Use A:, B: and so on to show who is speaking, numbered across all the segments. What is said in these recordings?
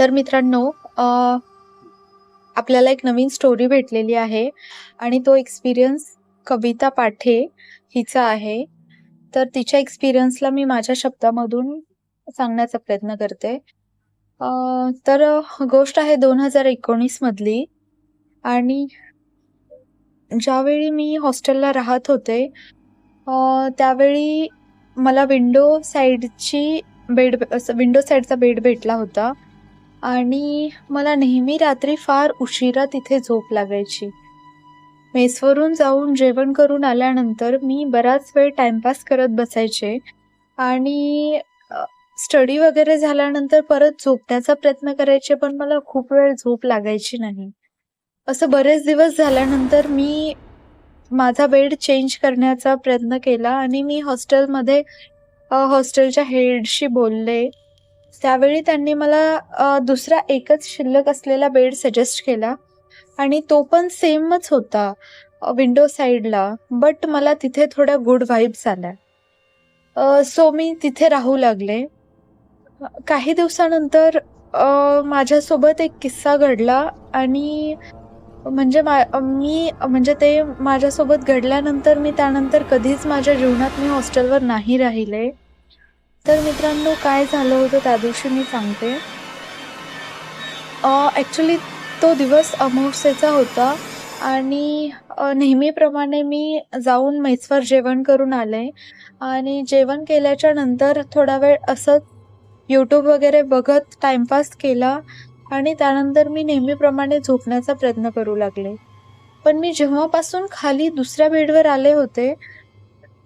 A: तर मित्रांनो आपल्याला एक नवीन स्टोरी भेटलेली आहे आणि तो एक्सपिरियन्स कविता पाठे हिचा आहे. तर तिच्या एक्सपिरियन्सला मी माझ्या शब्दामधून सांगण्याचा प्रयत्न करते. तर गोष्ट आहे 2019 मधली आणि ज्यावेळी मी हॉस्टेलला राहत होते, त्यावेळी मला विंडो साइडची बेड असं विंडो साईडचा बेड भेटला होता आणि मला नेहमी रात्री फार उशिरा तिथे झोप लागायची. मेसवरून जाऊन जेवण करून आल्यानंतर मी बराच वेळ टाइमपास करत बसायचे आणि स्टडी वगैरे झाल्यानंतर परत झोपण्याचा प्रयत्न करायचे, पण मला खूप वेळ झोप लागायची नाही. असं बरेच दिवस झाल्यानंतर मी माझा बेड चेंज करण्याचा प्रयत्न केला आणि मी हॉस्टेलमध्ये हॉस्टेलच्या हेडशी बोलले. त्यावेळी त्यांनी मला दुसरा एकच शिल्लक असलेला बेड सजेस्ट केला आणि तो पण सेमच होता विंडो साईडला बट मला तिथे थोड्या गुड व्हाईब्स आल्या. सो मी तिथे राहू लागले. काही दिवसानंतर माझ्यासोबत एक किस्सा घडला आणि म्हणजे मा मी म्हणजे ते माझ्यासोबत घडल्यानंतर मी त्यानंतर कधीच माझ्या जीवनात मी हॉस्टेलवर नाही राहिले. तर मित्रांनो काय झालं होतं त्या दिवशी मी सांगते. ॲक्च्युली तो दिवस अमावस्येचा होता आणि नेहमीप्रमाणे मी जाऊन मेसवर जेवण करून आले आणि जेवण केल्याच्यानंतर थोडा वेळ असंच यूट्यूब वगैरे बघत टाईमपास केला आणि त्यानंतर मी नेहमीप्रमाणे झोपण्याचा प्रयत्न करू लागले. पण मी जेव्हापासून खाली दुसऱ्या बेडवर आले होते,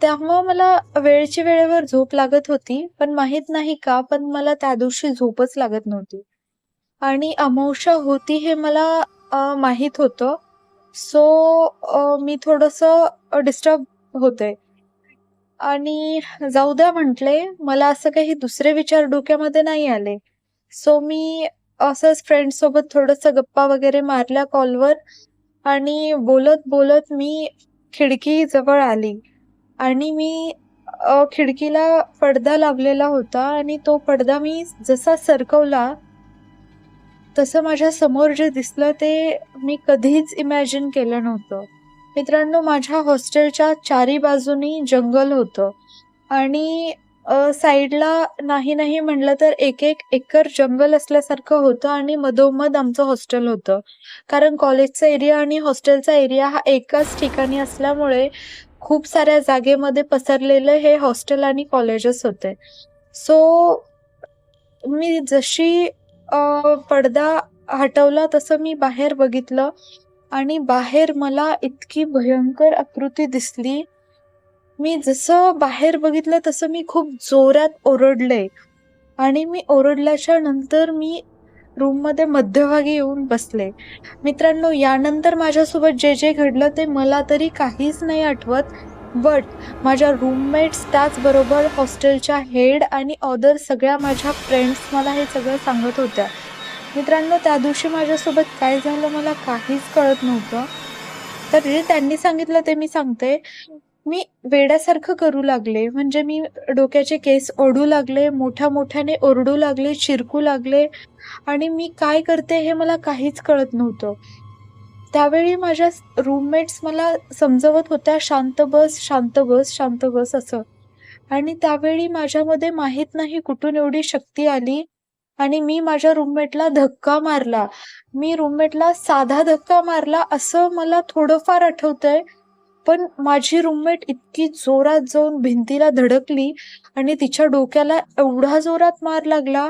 A: तेव्हा मला वेळची वेळेवर झोप लागत होती. पण माहीत नाही का, पण मला त्या दिवशी झोपच लागत नव्हती आणि अमावास्या होती हे मला माहीत होतं. सो मी थोडंसं डिस्टर्ब होते आणि जाऊ द्या म्हटले. मला असं काही दुसरे विचार डोक्यामध्ये नाही आले. सो मी असंच फ्रेंडसोबत थोडंसं गप्पा वगैरे मारल्या कॉलवर आणि बोलत-बोलत मी खिडकीजवळ आली आणि मी खिडकीला पडदा लावलेला होता आणि तो पडदा मी जसा सरकवला तसं माझ्यासमोर जे दिसलं ते मी कधीच इमॅजिन केलं नव्हतं. मित्रांनो माझ्या हॉस्टेलच्या चारी बाजूनी जंगल होतं आणि साईडला नाही नाही म्हटलं तर 1-1 एकर जंगल असल्यासारखं होतं आणि मधोमध आमचं हॉस्टेल होतं. कारण कॉलेजचा एरिया आणि हॉस्टेलचा एरिया हा एकाच ठिकाणी असल्यामुळे खूप साऱ्या जागेमध्ये पसरलेलं हे हॉस्टेल आणि कॉलेजेस होते. सो मी जशी पडदा हटवला तसं मी बाहेर बघितलं आणि बाहेर मला इतकी भयंकर आकृती दिसली. मी जसं बाहेर बघितलं तसं मी खूप जोरात ओरडले आणि मी ओरडल्याच्या नंतर मी रूममध्ये मध्यभागी येऊन बसले. मित्रांनो यानंतर माझ्यासोबत जे जे घडलं ते मला तरी काहीच नाही आठवत. बट माझ्या रूममेट्स त्याचबरोबर हॉस्टेलच्या हेड आणि अदर सगळ्या माझ्या फ्रेंड्स मला हे सगळं सांगत होत्या. मित्रांनो त्या दिवशी माझ्यासोबत काय झालं मला काहीच कळत नव्हतं. तर जे त्यांनी सांगितलं ते मी सांगते. मी वेड्यासारखं करू लागले. म्हणजे मी डोक्याचे केस ओढू लागले, मोठ्या-मोठ्याने ओरडू लागले, चिरकू लागले आणि मी काय करते हे मला काहीच कळत नव्हतं. त्यावेळी माझ्या रूममेट्स मला समजवत होत्या, "शांत बस, शांत बस, शांत बस" असं. आणि त्यावेळी माझ्यामध्ये माहीत नाही कुठून एवढी शक्ती आली आणि मी माझ्या रूममेटला धक्का मारला. मी रूममेटला साधा धक्का मारला असं मला थोडंफार आठवतंय. पण माझी रूममेट इतकी जोरात जाऊन भिंतीला धडकली आणि तिच्या डोक्याला एवढा जोरात मार लागला,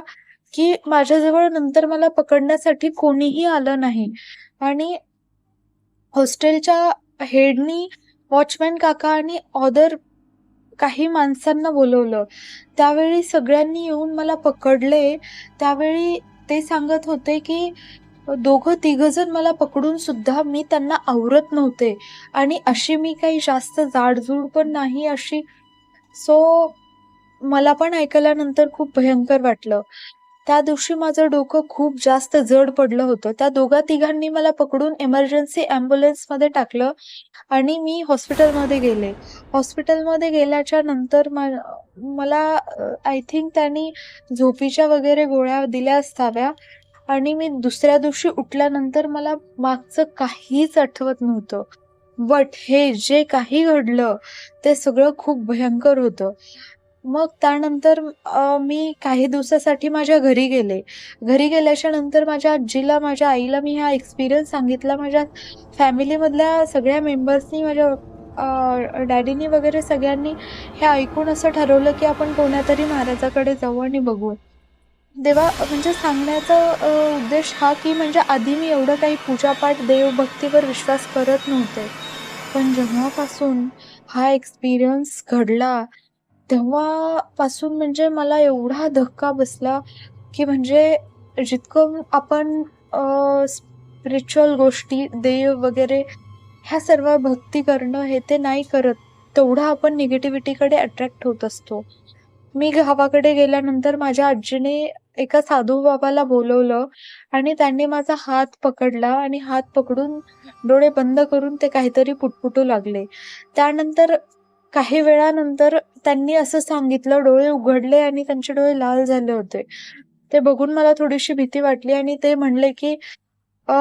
A: की माझ्याजवळ नंतर मला पकडण्यासाठी कोणीही आलं नाही आणि हॉस्टेलच्या हेडनी वॉचमॅन काका आणि ऑदर काही माणसांना बोलवलं. त्यावेळी सगळ्यांनी येऊन मला पकडले. त्यावेळी ते सांगत होते, की दोघं-तिघं जण मला पकडून सुद्धा मी त्यांना आवरत नव्हते आणि अशी मी काही जास्त जाडजूड पण नाही अशी. सो मला पण ऐकल्यानंतर खूप भयंकर वाटलं. त्या दिवशी माझं डोकं खूप जास्त जड पडलं होतं. त्या दोघा-तिघांनी मला पकडून इमर्जन्सी ॲम्ब्युलन्समध्ये टाकलं आणि मी हॉस्पिटलमध्ये गेले. हॉस्पिटलमध्ये गेल्याच्यानंतर मला आय थिंक त्यांनी झोपीच्या वगैरे गोळ्या दिल्या असाव्या आणि मी दुसऱ्या दिवशी उठल्यानंतर मला मागचं काहीच आठवत नव्हतं. बट हे जे काही घडलं ते सगळं खूप भयंकर होतं. मग त्यानंतर मी काही दिवसासाठी माझ्या घरी गेले. घरी गेल्याच्यानंतर माझ्या आजीला माझ्या आईला मी हा एक्सपिरियन्स सांगितला. माझ्या फॅमिलीमधल्या सगळ्या मेंबर्सनी माझ्या डॅडीनी वगैरे सगळ्यांनी हे ऐकून असं ठरवलं की आपण कोणातरी महाराजाकडे जाऊ आणि बघू. देवा म्हणजे सांगण्याचा उद्देश हा की म्हणजे आधी मी एवढं काही पूजापाठ देवभक्तीवर विश्वास करत नव्हते. पण जेव्हापासून हा एक्सपिरियन्स घडला तेव्हापासून म्हणजे मला एवढा धक्का बसला की म्हणजे जितकं आपण स्पिरिच्युअल गोष्टी देव वगैरे ह्या सर्व भक्ती करणं हे ते नाही करत तेवढं आपण निगेटिव्हिटीकडे अट्रॅक्ट होत असतो. मी गावाकडे गेल्यानंतर माझ्या आजीने एका साधू बाबाला बोलवलं आणि त्यांनी माझा हात पकडला आणि हात पकडून डोळे बंद करून ते काहीतरी पुटपुटू लागले. त्यानंतर काही वेळानंतर त्यांनी असं सांगितलं डोळे उघडले आणि त्यांचे डोळे लाल झाले होते. ते बघून मला थोडीशी भीती वाटली आणि ते म्हणले की अ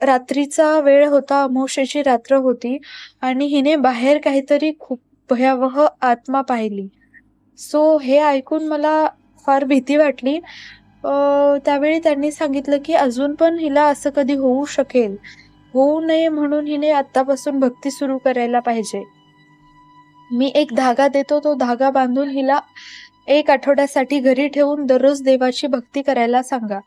A: रात्रीचा वेळ होता अमावश्याची रात्र होती आणि हिने बाहेर काहीतरी खूप भयावह आत्मा पाहिली. सो हे ऐकून मला फार भीती वाटली. त्यावेळी त्यांनी सांगितलं की अजून पण हिला असं कधी होऊ शकेल. होऊ नये म्हणून हिने आतापासून भक्ती सुरू करायला पाहिजे. मी एक धागा देतो तो धागा बांधून हिला एक आठवड्यासाठी घरी ठेवून दररोज देवाची भक्ती करायला सांगा.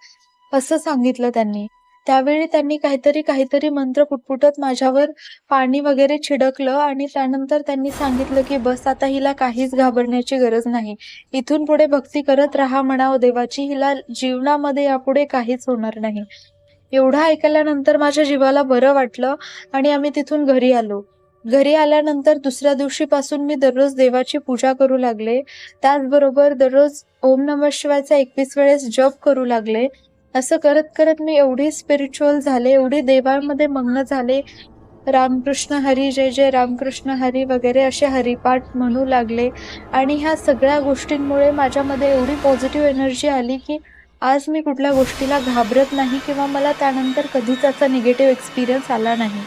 A: असं सांगितलं त्यांनी. त्यावेळी त्यांनी काहीतरी काहीतरी मंत्र पुटपुटत माझ्यावर पाणी वगैरे छिडकलं आणि त्यानंतर त्यांनी सांगितलं की बस आता हिला काहीच घाबरण्याची गरज नाही. इथून पुढे भक्ती करत राहा म्हणावं देवाची. हिला जीवनामध्ये यापुढे काहीच होणार नाही. एवढं ऐकल्यानंतर माझ्या जीवाला बरं वाटलं आणि आम्ही तिथून घरी आलो. घरी आल्यानंतर दुसऱ्या दिवशीपासून मी दररोज देवाची पूजा करू लागले. त्याचबरोबर दररोज ओम नम शिवायचा एकवीस वेळेस जप करू लागले. असं करत करत मी एवढी स्पिरिच्युअल झाले एवढी देवांमध्ये मग्न झाले. रामकृष्ण हरी जय जय रामकृष्ण हरी वगैरे असे हरिपाठ म्हणू लागले. आणि ह्या सगळ्या गोष्टींमुळे माझ्यामध्ये एवढी पॉझिटिव्ह एनर्जी आली की आज मी कुठल्या गोष्टीला घाबरत नाही किंवा मला त्यानंतर कधीच असा निगेटिव्ह एक्सपिरियन्स आला नाही.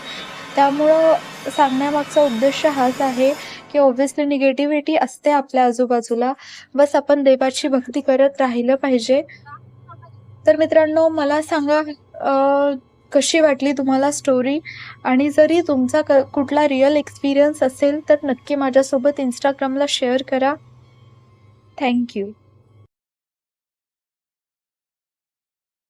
A: त्यामुळं सांगण्यामागचा उद्देश हाच आहे की ऑब्व्हियसली निगेटिव्हिटी असते आपल्या आजूबाजूला. बस आपण देवाची भक्ती करत राहिलं पाहिजे. तर मित्रांनो मला सांगा कशी वाटली तुम्हाला स्टोरी आणि जरी तुमचा क कुठला रिअल एक्सपिरियन्स असेल तर नक्की माझ्यासोबत इंस्टाग्रामला शेअर करा. थँक्यू